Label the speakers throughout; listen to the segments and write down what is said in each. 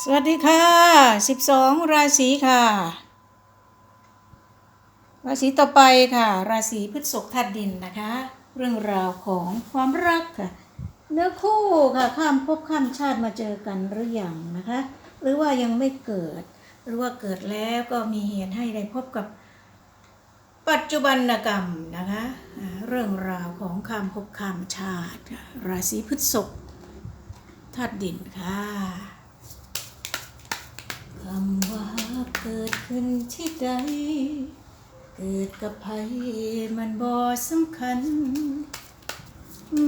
Speaker 1: สวัสดีค่ะ 12 ราศีค่ะ ราศีต่อไปค่ะ ราศีพฤษภธาตุดินนะคะ เรื่องราวของความรักค่ะ เนื้อคู่ค่ะข้ามภพข้ามชาติมาเจอกันหรืออยังนะคะ หรือว่ายังไม่เกิด หรือว่าเกิดแล้วก็มีเหตุให้ได้พบกับปัจจุบันกรรมนะคะ เรื่องราวของข้ามภพข้ามชาติ ราศีพฤษภธาตุดินค่ะ คำว่าเกิดขึ้นที่ใด เกิดกับใครมันบ่สำคัญ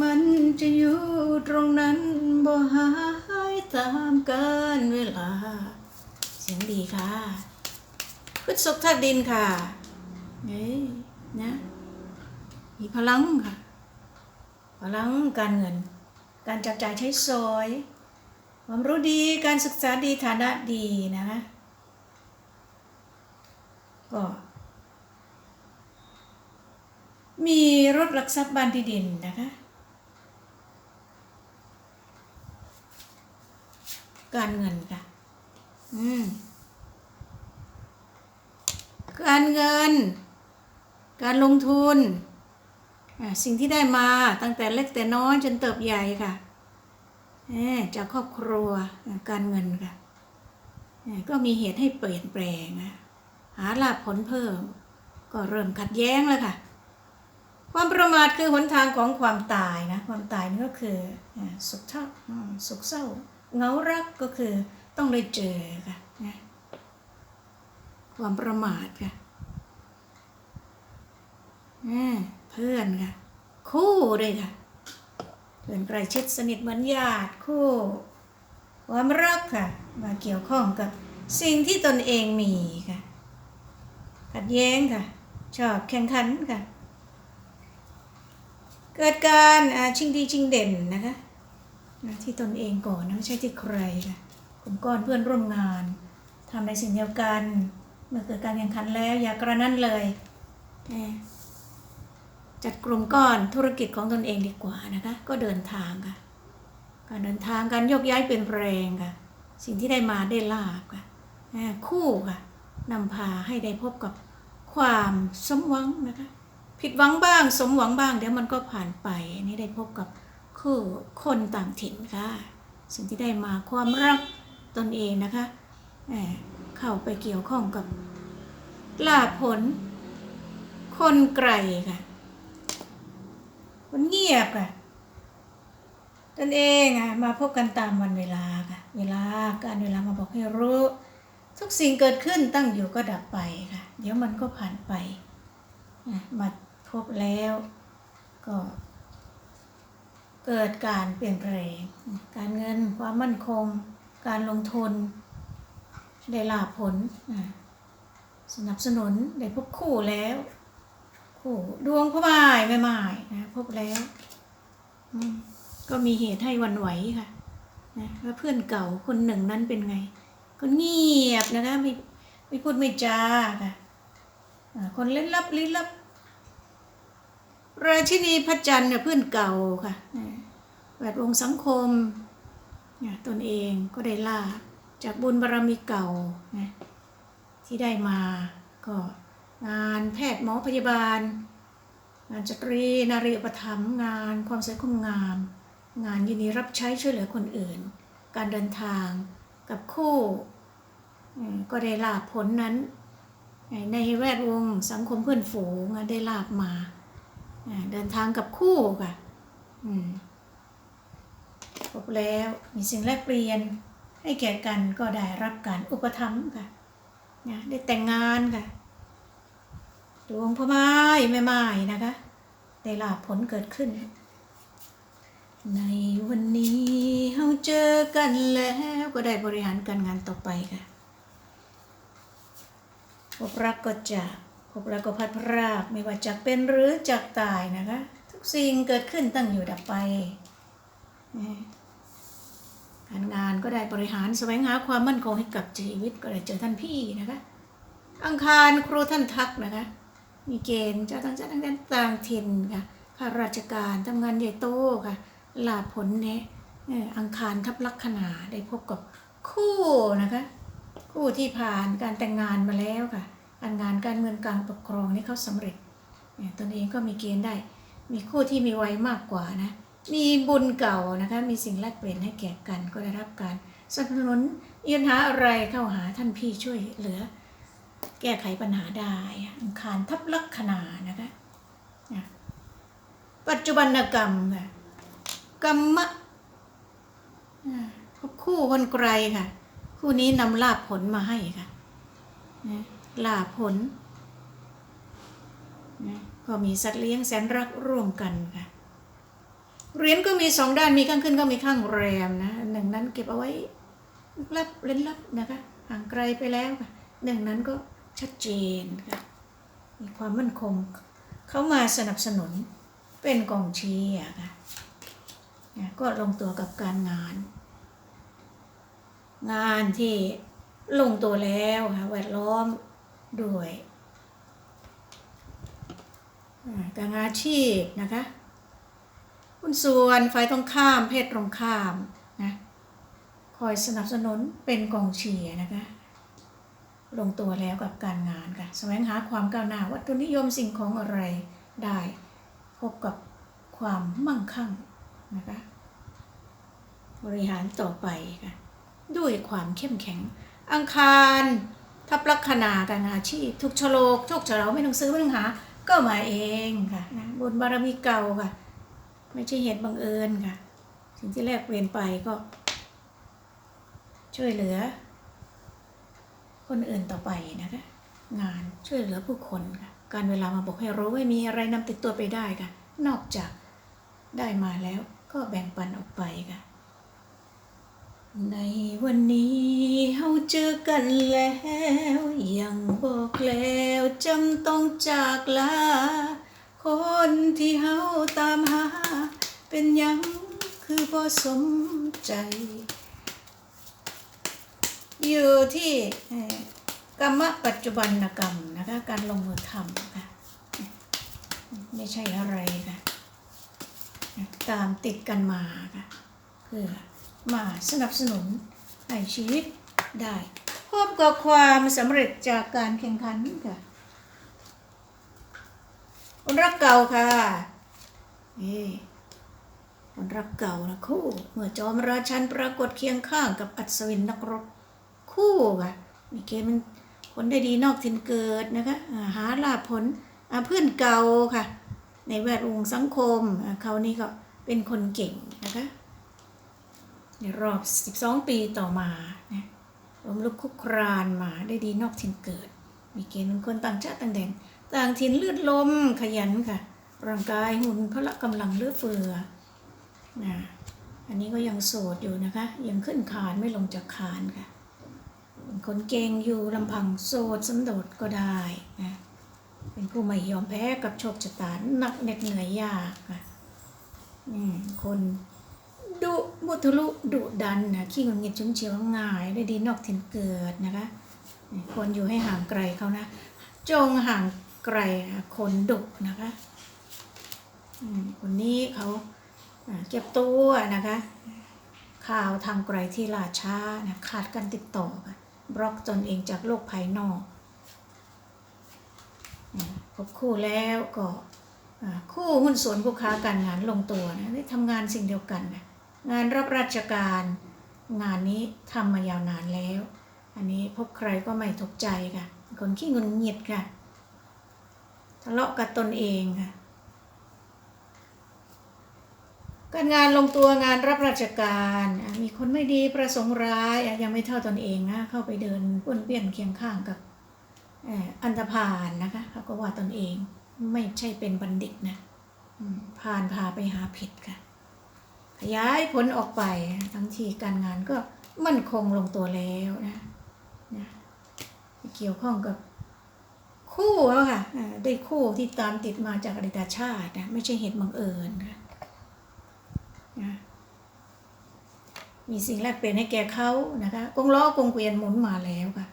Speaker 1: มันจะอยู่ตรงนั้นบ่หายตามกาลเวลา เสียงดีค่ะพฤษภธาตุดินค่ะเอ้ยนะ มีพลังค่ะ พลังการเงิน การจับจ่ายใช้สอย ความรู้ดีการศึกษาดีฐานะดีนะคะก็มีรถหลักทรัพย์บ้านที่ดินนะคะ การเงินค่ะ อืม การเงิน การลงทุน สิ่งที่ได้มาตั้งแต่เล็กแต่น้อยจนเติบใหญ่ค่ะ จากครอบครัวการเงินค่ะก็มีเหตุให้เปลี่ยนแปลงหาลาภผลเพิ่ม ก็เริ่มขัดแย้งแล้วค่ะ ความประมาทคือหนทางของความตายนะ ความตายนี่ก็คือสุขเศร้าสุขเศร้าเงารักก็คือต้องได้เจอค่ะความประมาทค่ะเพื่อนค่ะ คู่ด้วยค่ะ เพื่อนใกล้ชิดสนิทเหมือนญาติคู่ความรักค่ะมาเกี่ยวข้องกับสิ่งที่ตนเองมีค่ะ ขัดแย้งค่ะ ชอบแข่งขันค่ะ เกิดการชิงดีชิงเด่นนะคะที่ตนเองก่อนนะไม่ใช่ที่ใครค่ะกลุ่มก้อนเพื่อนร่วมงานทำในสิ่งเดียวกัน เมื่อเกิดการแข่งขันแล้วอย่ากระนั้นเลยแหม จัดกลุ่มก้อนธุรกิจของตนเองดีกว่านะคะ ก็เดินทางค่ะการเดินทางการโยกย้ายเปลี่ยนแปลงค่ะ สิ่งที่ได้มาได้ลาบค่ะคู่ค่ะนำพาให้ได้พบกับความสมหวังนะคะ ผิดหวังบ้างสมหวังบ้างเดี๋ยวมันก็ผ่านไปอันนี้ได้พบกับคู่คนต่างถิ่นค่ะ สิ่งที่ได้มาความรักตนเองนะคะเข้าไปเกี่ยวข้องกับลาผล คนไกลค่ะ มันเงียบค่ะตนเองอะมาพบกันตามวันเวลาค่ะ เวลาการเวลามาบอกให้รู้ ทุกสิ่งเกิดขึ้นตั้งอยู่ก็ดับไปค่ะ เดี๋ยวมันก็ผ่านไป มาพบแล้วก็เกิดการเปลี่ยนแปลง การเงินความมั่นคง การลงทุน ได้ลาผล สนับสนุนได้พบคู่แล้ว คู่ดวงพ่อบ่ายไม่ไม่นะพบแล้วก็มีเหตุให้วันไหวค่ะนะว่าเพื่อนเก่าคนหนึ่งนั้นเป็นไง ก็เงียบนะคะไม่ไม่พูดไม่จาค่ะคนเล่นลับลี้นลับราชินีพระจันทร์เนี่ยเพื่อนเก่าค่ะแวดวงสังคมเนี่ยตนเองก็ได้ล่าจากบุญบารมีเก่าที่ได้มาก็ งานแพทย์หมอพยาบาล งานสตรีนารีอุปถัมภ์งานความสวยความงาม งานยินดีรับใช้ช่วยเหลือคนอื่น การเดินทางกับคู่ก็ได้ลาบผลนั้น ในแวดวงสังคมเพื่อนฝูงได้ลาบมา เดินทางกับคู่ค่ะพบแล้วมีสิ่งแลกเปลี่ยนให้แก่กันก็ได้รับการอุปถัมภ์ค่ะนะได้แต่งงานค่ะ ดวงพ่อไม้แม่ไม้นะคะ ได้ลาบผลเกิดขึ้น ในวันนี้เราเจอกันแล้วก็ได้บริหารการงานต่อไปค่ะพบรักก็จากพบรักก็พัดพรากไม่ว่าจากเป็นหรือจากตายนะคะ ทุกสิ่งเกิดขึ้นตั้งอยู่ดับไปการงานก็ได้บริหารแสวงหาความมั่นคงให้กับชีวิตก็ได้เจอท่านพี่นะคะ อังคารครูท่านทักนะคะ มีเกณฑ์เจ้าต่างชาติต่างแดนต่างถิ่นค่ะข้าราชการทำงานใหญ่โตค่ะลาผลเนี่ยอังคารทับลัคนาได้พบกับคู่นะคะ คู่ที่ผ่านการแต่งงานมาแล้วค่ะการงานการเงินการปกครองนี่เขาสำเร็จเนี่ยตนเองก็มีเกณฑ์ได้ มีคู่ที่มีวัยมากกว่านะมีบุญเก่านะคะมีสิ่งแลกเปลี่ยนให้แก่กันก็ได้รับการสนับสนุนเยียนหาอะไรเข้าหาท่านพี่ช่วยเหลือ แก้ไขปัญหาได้อังคารทับลัคนานะคะปัจจุบันกรรมค่ะกรรมะคู่คนไกลค่ะ คู่นี้นำลาบผลมาให้ค่ะลาบผลก็มีสัตว์เลี้ยงแสนรักร่วมกันค่ะเหรียญก็มีสองด้านมีข้างขึ้นก็มีข้างแรมนะหนึ่งนั้นเก็บเอาไว้ลับเล่นลับนะคะห่างไกลไปแล้วค่ะหนึ่งนั้นก็ ชัดเจนค่ะมีความมั่นคง เขามาสนับสนุนเป็นกองเชียร์ค่ะนะก็ลงตัวกับการงาน งานที่ลงตัวแล้วค่ะแวดล้อมด้วยการงานอาชีพนะคะคุณส่วนฝ่ายตรงข้ามเพศตรงข้ามนะคอยสนับสนุนเป็นกองเชียร์นะคะ ลงตัวแล้วกับการงานค่ะแสวงหาความก้าวหน้าวัตถุนิยมสิ่งของอะไรได้ พบกับความมั่งคั่งนะคะบริหารต่อไปค่ะด้วยความเข้มแข็ง อังคารทับลัคนาการอาชีพทุกชโลกโชคเฉลาไม่ต้องซื้อไม่ต้องหา ก็มาเองค่ะนะบุญบารมีเก่าค่ะ ไม่ใช่เหตุบังเอิญค่ะ สิ่งที่แลกเปลี่ยนไปก็ ช่วยเหลือ คนอื่นต่อไปนะคะ งานช่วยเหลือผู้คนค่ะการเวลามาบอกให้รู้ไม่มีอะไรนำติดตัวไปได้ค่ะ นอกจากได้มาแล้วก็แบ่งปันออกไปค่ะ ในวันนี้เฮาเจอกันแล้วยังบอกแล้วจำต้องจากลาคนที่เฮาตามหา เป็นยังคือพอสมใจ อยู่ที่กรรมปัจจุบันกรรมนะคะการลงมือทำค่ะไม่ใช่อะไรค่ะตามติดกันมาค่ะเพื่อมาสนับสนุนให้ชีวิตได้พบกับความสำเร็จจากการแข่งขันค่ะคนรักเก่าค่ะนี่คนรักเก่านะคู่เมื่อจอมราชันปรากฏเคียงข้างกับอัศวินนักรบ คู่ค่ะมีเกณฑ์มันคนได้ดีนอกถิ่นเกิดนะคะหาลาภผลเพื่อนเก่าค่ะ ในแวดวงสังคมเขานี่ก็เป็นคนเก่งนะคะในรอบ 12 ปีต่อมานะล้มลุกคุกครานมาได้ดีนอกถิ่นเกิด มีเกณฑ์เป็นคนต่างชาติต่างแดนต่างถิ่นเลือดลมขยันค่ะ ร่างกายหุ่นพละกำลังเลือเฟือนะอันนี้ก็ยังโสดอยู่นะคะ ยังขึ้นคานไม่ลงจากคานค่ะ คนเก่งอยู่ลำพังโสดสันโดษก็ได้นะเป็นผู้ไม่ยอมแพ้กับโชคชะตาหนักเหน็ดเหนื่อยยากค่ะคนดุมุทะลุดุดันนะขี้งุดหงิดฉุนเฉียวง่ายได้ดีนอกถิ่นเกิดนะคะควรอยู่ให้ห่างไกลเขานะ จงห่างไกลคนดุนะคะคนนี้เขาเก็บตัวนะคะข่าวทางไกลที่ล่าช้านะขาดการติดต่อค่ะ บล็อกตนเองจากโลกภายนอกพบคู่แล้วก็คู่หุ้นส่วนผู้ค้าการงานลงตัวนะได้ทำงานสิ่งเดียวกันนะงานรับราชการงานนี้ทำมายาวนานแล้ว อันนี้พบใครก็ไม่ถูกใจค่ะคนขี้งุนเงิดค่ะทะเลาะกับตนเองค่ะ การงานลงตัวงานรับราชการ มีคนไม่ดีประสงค์ร้ายยังไม่เท่าตนเองนะเข้าไปเดินป้วนเปี้ยนเคียงข้างกับอันธพาลนะคะเขาก็ว่าตนเองไม่ใช่เป็นบัณฑิตนะอืมพานพาไปหาผิดค่ะ ขยายผลออกไปทั้งที่การงานก็มั่นคงลงตัวแล้วนะนะเกี่ยวข้องกับคู่แล้วค่ะได้คู่ที่ตามติดมาจากอดีตชาตินะไม่ใช่เหตุบังเอิญค่ะ นะมีสิ่งแลกเปลี่ยนให้แก่เขานะคะกงล้อกงเกวียนหมุนมาแล้วค่ะ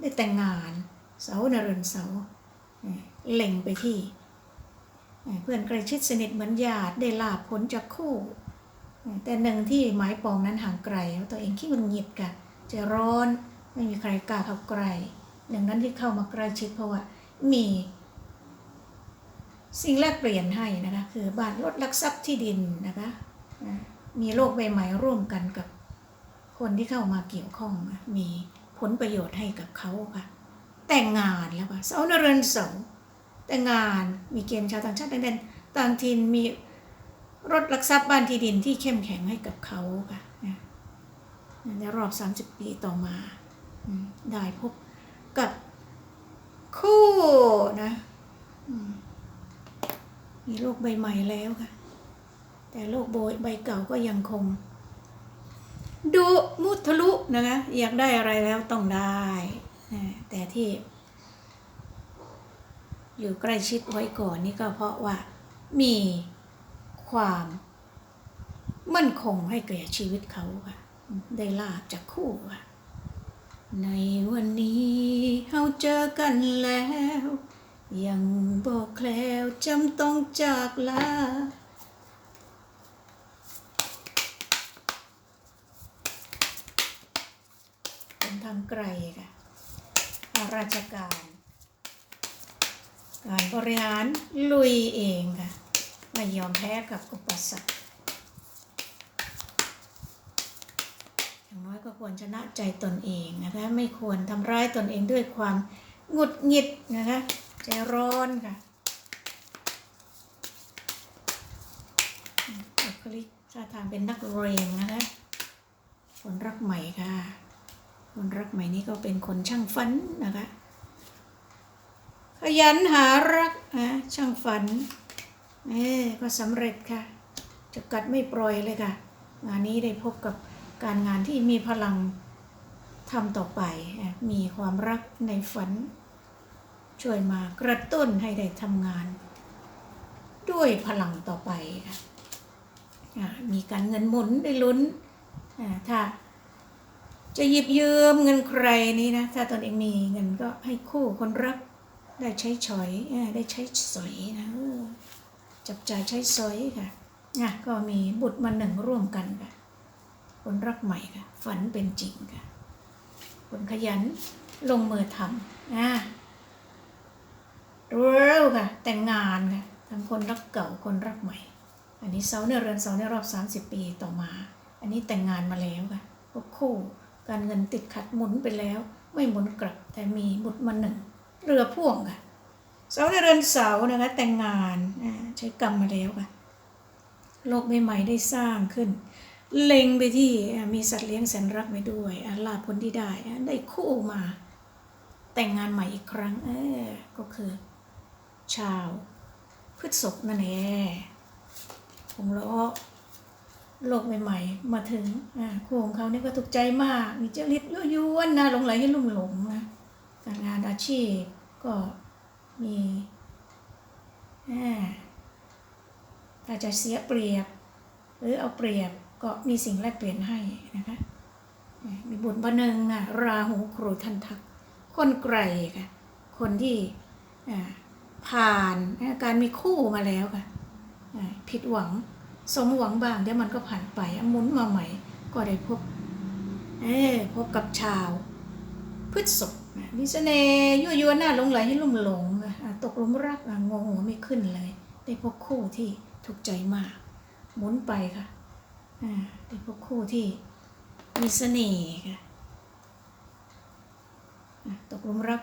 Speaker 1: ได้แต่งงานเสานรินเสาเอ่อเล็งไปที่ เพื่อนใกล้ชิดสนิทเหมือนญาติได้ลาบผลจากคู่ แต่หนึ่งที่หมายปองนั้นห่างไกลตัวเองขี้มันหงิดกะจะร้อนไม่มีใครกล้าเข้าใกล้ดังนั้นที่เข้ามาใกล้ชิดเพราะว่ามีสิ่งแลกเปลี่ยนให้นะคะคือบ้านรถลักทรัพย์ที่ดินนะคะ มีโลกใบใหม่ร่วมกันกับคนที่เข้ามาเกี่ยวข้อง มีผลประโยชน์ให้กับเขาค่ะ แต่งงานแล้วค่ะเสาเนรือนเสาแต่งงานมีเกณฑ์ชาวต่างชาติต่างแดนต่างถิ่นมีรถลักทรัพย์บ้านที่ดินที่เข้มแข็งให้กับเขาค่ะนะในรอบ 30 ปีต่อมา ได้พบกับคู่นะมมีโลกใบใหม่แล้วค่ะ แต่โลกโบยใบเก่าก็ยังคง ดูมุทะลุนะคะอยากได้อะไรแล้วต้องได้นะแต่ที่ อยู่ใกล้ชิดไว้ก่อนนี่ก็เพราะว่ามีความมั่นคงให้แก่ชีวิตเขาค่ะ ได้ลาบจากคู่ค่ะ ในวันนี้เราเจอกันแล้ว ยังบอกแคล้วจำต้องจากลา เป็นทาง ไกลค่ะราชการ การบริหารลุยเองค่ะ ไม่ยอมแพ้กับอุปสรรคอย่างน้อยก็ควรชนะใจตนเองนะคะ ไม่ควรทำร้ายตนเองด้วยความหงุดหงิดนะคะ ใจร้อนค่ะคลิกท่าทางเป็นนักเรียนนะคะคนรักใหม่ค่ะ คนรักใหม่นี่ก็เป็นคนช่างฝันนะคะ ขยันหารักนะช่างฝันเอ้ก็สำเร็จค่ะจะกัดไม่ปล่อยเลยค่ะ งานนี้ได้พบกับการงานที่มีพลังทำต่อไปมีความรักในฝัน ช่วยมากระตุ้นให้ได้ทำงาน ด้วยพลังต่อไปค่ะมีการเงินหมุนได้ลุ้นอะถ้า จะหยิบยืมเงินใครนี่นะ ถ้าตนเองมีเงินก็ให้คู่คนรักได้ใช้ฉอยได้ใช้สอยนะจับจ่ายใช้สอยค่ะอะก็มีบุตรมาหนึ่งร่วมกันค่ะ คนรักใหม่ค่ะ ฝันเป็นจริงค่ะ คนขยันลงมือทำอะเร็วค่ะ แต่งงานค่ะทั้งคนรักเก่าคนรักใหม่ อันนี้เสาในเรือนเสาในรอบ 30 ปีต่อมา อันนี้แต่งงานมาแล้วค่ะพวกคู่ การเงินติดขัดหมุนไปแล้ว ไม่หมุนกลับแต่มีบุตรมาหนึ่ง เรือพ่วงค่ะเสาในเรือนเสานะคะแต่งงานใช้กรรมมาแล้วค่ะโลกใหม่ๆได้สร้างขึ้น เล็งไปที่มีสัตว์เลี้ยงแสนรักไว้ด้วยอ่าลาภผลที่ได้ได้คู่มา แต่งงานใหม่อีกครั้งเออก็คือ ชาว พฤษภนั่นแหละคงล้อ โลกใหม่ๆ มาถึงอ่าคู่ของเขานี่ก็ถูกใจมาก มีเจริตยั่วยวนนะหลงไหลให้ลุ่มหลงนะการงานอาชีพก็มีอ่าถ้าจะเสียเปรียบ หรือเอาเปรียบก็มีสิ่งแลกเปลี่ยนให้นะคะมีบุญบะนึงอะราหูครูทันทัก คนไกลค่ะคนที่อ่าผ่านอาการมีคู่มาแล้วค่ะผิดหวัง สมหวังบ้างเดี๋ยวมันก็ผ่านไปอะหมุนมาใหม่ ก็ได้พบ เออพบกับชาวพฤษภอะมีเสน่ห์ยั่วยวนหน้าหลงไหลให้ลุ่มหลงอะตกหลุมรักงงหัวไม่ขึ้นเลย ได้พบคู่ที่ถูกใจมาก หมุนไปค่ะได้พบคู่ที่มีเสน่ห์ค่ะตกหลุมรัก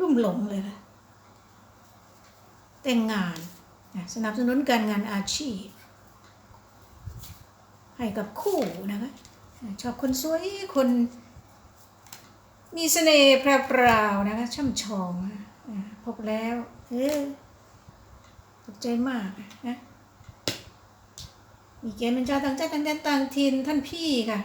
Speaker 1: ลุ่มหลงเลยค่ะแต่งงาน สนับสนุนการงานอาชีพ ให้กับคู่นะคะชอบคนสวยคนมีเสน่ห์แพรวๆนะคะช่ำชองพบแล้วเออตกใจมากนะมีเกณฑ์เป็นชาวต่างชาติต่างแดนต่างถิ่นท่านพี่ค่ะ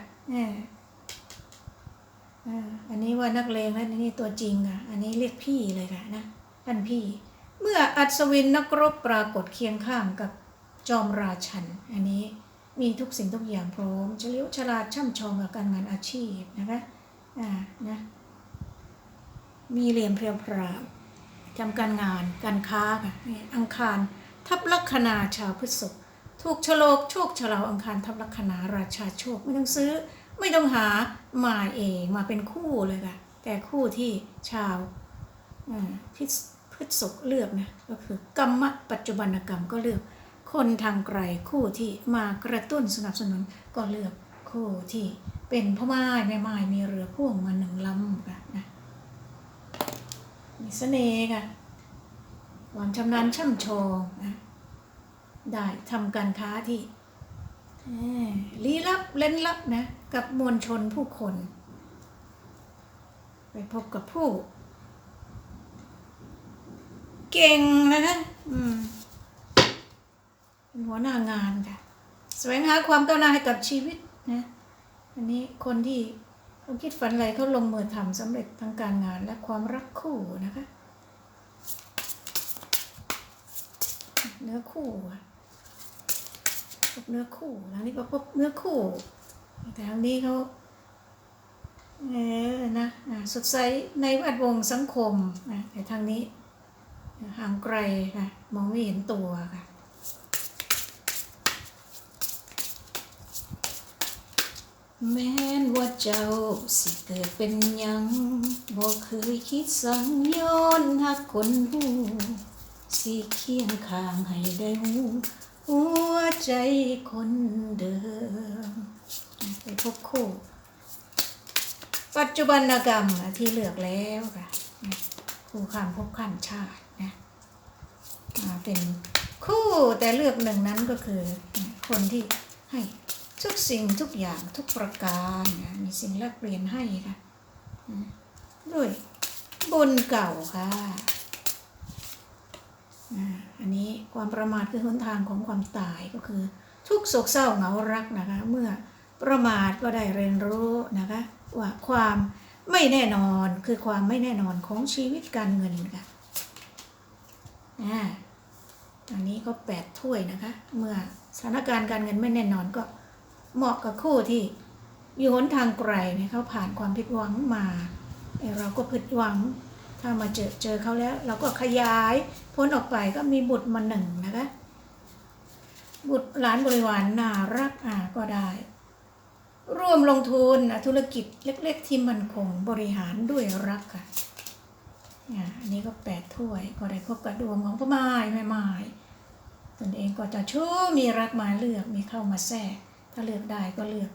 Speaker 1: อันนี้ว่านักเลงแล้วนี่ตัวจริงค่ะ อันนี้เรียกพี่เลยค่ะนะท่านพี่ เมื่ออัศวินนักรบปรากฏเคียงข้างกับจอมราชัน อันนี้มีทุกสิ่งทุกอย่างพร้อมเฉลียวฉลาดช่ำชองกับการงานอาชีพนะคะอ่านะมีเหลี่ยมเพรียวพราวทำการงานการค้าค่ะอังคารทับลัคนาชาวพฤษภถูกฉลกโชคฉลาวอังคารทับลัคนาราชาโชคไม่ต้องซื้อไม่ต้องหามาเองมาเป็นคู่เลยค่ะแต่คู่ที่ชาวอ่าพิษ พฤษกเลือกนะก็คือกรรมปัจจุบันกรรมก็เลือก คนทางไกลคู่ที่มากระตุ้นสนับสนุนก็เลือกคู่ที่เป็นพ่อไม้แม่ไม้มีเรือพ่วงมาหนึ่งลำค่ะนะมีเสน่ห์ค่ะความชำนาญช่ำชองนะได้ทำการค้าที่ลี้ลับเล่นลับนะ กับมวลชนผู้คน ไปพบกับผู้ เก่งนะคะอืมเป็นหัวหน้างานค่ะแสวงหาความก้าวหน้าให้กับชีวิตนะอันนี้คนที่เขาคิดฝันอะไรเขาลงมือทำสำเร็จทั้งการงานและความรักคู่นะคะเนื้อคู่อะพบเนื้อคู่ทางนี้ก็พบเนื้อคู่ แต่ทางนี้เขาเออนะอ่าสดใสในแวดวงสังคมนะแต่ทางนี้ ห่างไกลค่ะ มองไม่เห็นตัวค่ะ แม้นว่าเจ้าสิเกิดเป็นยังบ่เคยคิดสังย้อนหักคนหูสิเคียงข้างให้ได้หูหัวใจคนเดิมไปพบคู่ ปัจจุบันกรรมที่เลือกแล้วค่ะคู่ข้ามภพข้ามชาตินะอ่า เป็นคู่แต่เลือกหนึ่งนั้นก็คือคนที่ให้ทุกสิ่งทุกอย่างทุกประการนะมีสิ่งแลกเปลี่ยนให้ค่ะด้วยบุญเก่าค่ะอันนี้ความประมาทคือหนทางของความตายก็คือ ทุกโศกเศร้าเหงารักนะคะ เมื่อประมาทก็ได้เรียนรู้นะคะว่าความไม่แน่นอนคือความไม่แน่นอนของชีวิตการเงินค่ะอ่า อันนี้ก็แปดถ้วยนะคะ เมื่อสถานการณ์การเงินไม่แน่นอนก็เหมาะกับคู่ที่อยู่หนทางไกลเนี่ยเขาผ่านความผิดหวังมาเราก็ผิดหวัง ถ้ามาเจอเจอเขาแล้ว เราก็ขยายพ้นออกไปก็มีบุตรมาหนึ่งนะคะ บุตรหลานบริวารน่ารักอ่าก็ได้ ร่วมลงทุนธุรกิจเล็ก ๆ ที่มันคงบริหารด้วยรักค่ะ อ่าอันนี้ก็แปดถ้วย ก็ได้พบกับดวงของพ่อไม้แม่ไม้ตนเองก็จะชู้มีรักมาเลือกมีเข้ามาแทรกถ้าเลือกได้ก็เลือก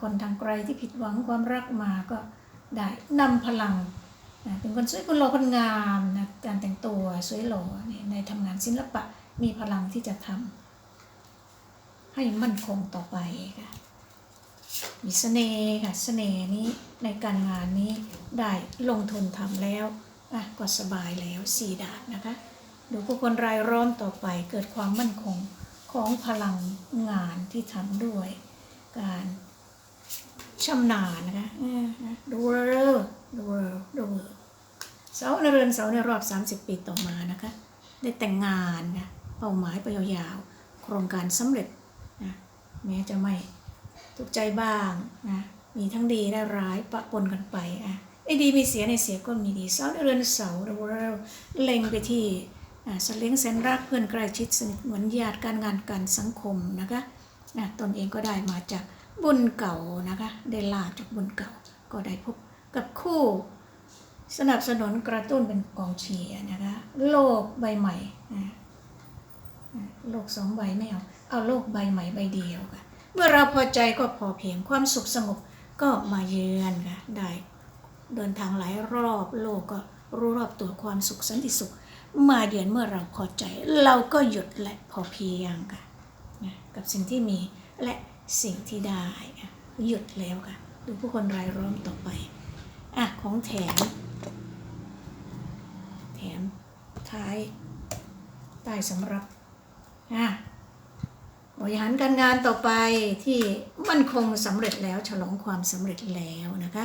Speaker 1: คนทางไกลที่ผิดหวังความรักมาก็ได้นำพลังเป็นคนสวยคนหล่อคนงามนะการแต่งตัวสวยหล่อในทำงานศิลปะมีพลังที่จะทำให้มั่นคงต่อไปค่ะมีเสน่ห์ค่ะเสน่ห์นี้ในการงานนี้ได้ลงทุนทำแล้ว อะก็สบายแล้วสี่ดาบนะคะดูผู้คนรายล้อมต่อไปเกิดความมั่นคงของพลังงานที่ทำด้วย การชำนาญนะคะดูเร็วดูเร็วดูเร็วเสาในเรือนเสาในรอบ 30 ปีต่อมานะคะ ได้แต่งงานนะเป้าหมายไปยาวๆ โครงการสำเร็จนะแม้จะไม่ทุกใจบ้างนะมีทั้งดีและร้ายปะปนกันไปอะ ไอ้ดีมีเสียในเสียก็มีดีเสาเรือนเสาเราเล็งไปที่สัตว์เลี้ยงแสนรักเพื่อนใกล้ชิดสนิทเหมือนญาติการงานการสังคมนะคะตนเองก็ได้มาจากบุญเก่านะคะได้ลาบจากบุญเก่า ก็ได้พบกับคู่ สนับสนุนกระตุ้นเป็นกองเชียร์นะคะโลกใบใหม่โลกสองใบไม่เอาเอาโลกใบใหม่ใบเดียวค่ะเมื่อเราพอใจก็พอเพียงความสุขสงบก็มาเยือนค่ะได้ เดินทางหลายรอบโลกก็รู้รอบตัวความสุขสันติสุข มาเยือนเมื่อเราพอใจ เราก็หยุดและพอเพียงค่ะนะกับสิ่งที่มีและสิ่งที่ได้หยุดแล้วค่ะดูผู้คนรายล้อมต่อไปอะของแถม แถมท้ายใต้สำหรับอะบริหารการงานต่อไปที่มั่นคงสำเร็จแล้วฉลองความสำเร็จแล้วนะคะ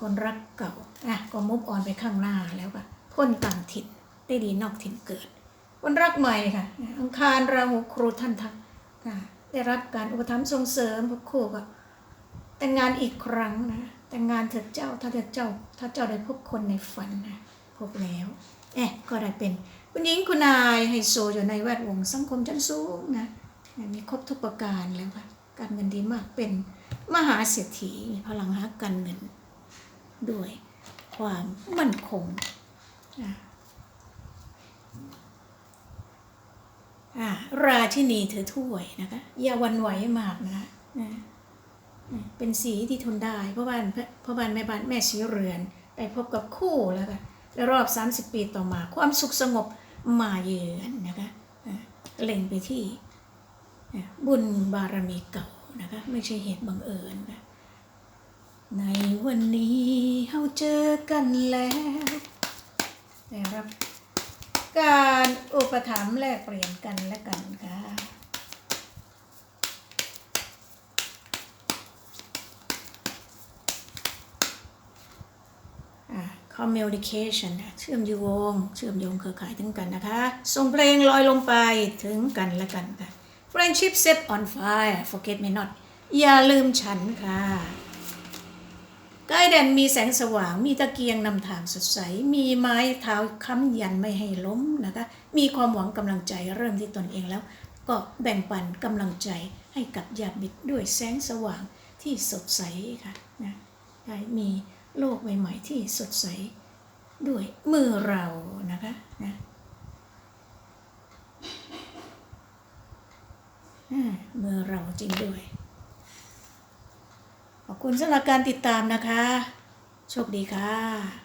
Speaker 1: คนรักเก่าอะก็มุกออนไปข้างหน้าแล้วก็พ้นต่างถิ่นได้ดีนอกถิ่นเกิด คนรักใหม่ค่ะ อังคารราหูครูท่านทักอะได้รับการอุปถัมภ์ส่งเสริมพวกคู่ก็แต่งงานอีกครั้งนะแต่งงานเถิดเจ้าถ้าเถิดเจ้า ถ้าเจ้าได้พบคนในฝันนะพบแล้วเอ๊ะก็ได้เป็นคุณหญิงคุณนายไฮโซอยู่ในแวดวงสังคมชั้นสูงนะมีครบทุกประการแล้วค่ะการเงินดีมากเป็นมหาเศรษฐีมีพลังฮักการเงิน ด้วยความมั่นคงราชินีถือถ้วยนะคะ อย่าวันไหวมากนะคะนะเป็นสีที่ทนได้เพราะบ้านเพราะบ้านแม่บ้านแม่สีเรือนไปพบกับคู่แล้วค่ะและรอบ 30 ปีต่อมา ความสุขสงบมาเยือนนะคะะเล็งไปที่บุญบารมีเก่านะคะไม่ใช่เหตุบังเอิญค่ะ ในวันนี้เราเจอกันแล้วได้รับ การอุปถัมภ์แลกเปลี่ยนกันและกันค่ะอ่า communication นเชื่อมโยง เชื่อมโยงเครือข่ายถึงกันนะคะ ส่งเพลงลอยลงไปถึงกันและกันค่ะ friendship set on fire forget me not อย่าลืมฉันค่ะ ใกล้แดนมีแสงสว่าง มีตะเกียงนำทางสดใส มีไม้เท้าค้ำยันไม่ให้ล้มนะคะ มีความหวังกำลังใจเริ่มที่ตนเองแล้ว ก็แบ่งปันกำลังใจให้กับญาติมิตรด้วยแสงสว่างที่สดใสค่ะนะได้มีโลกใหม่ๆที่สดใสด้วยมือเรานะคะนะมือเราจริงด้วย ขอบคุณสำหรับการติดตามนะคะ โชคดีค่ะ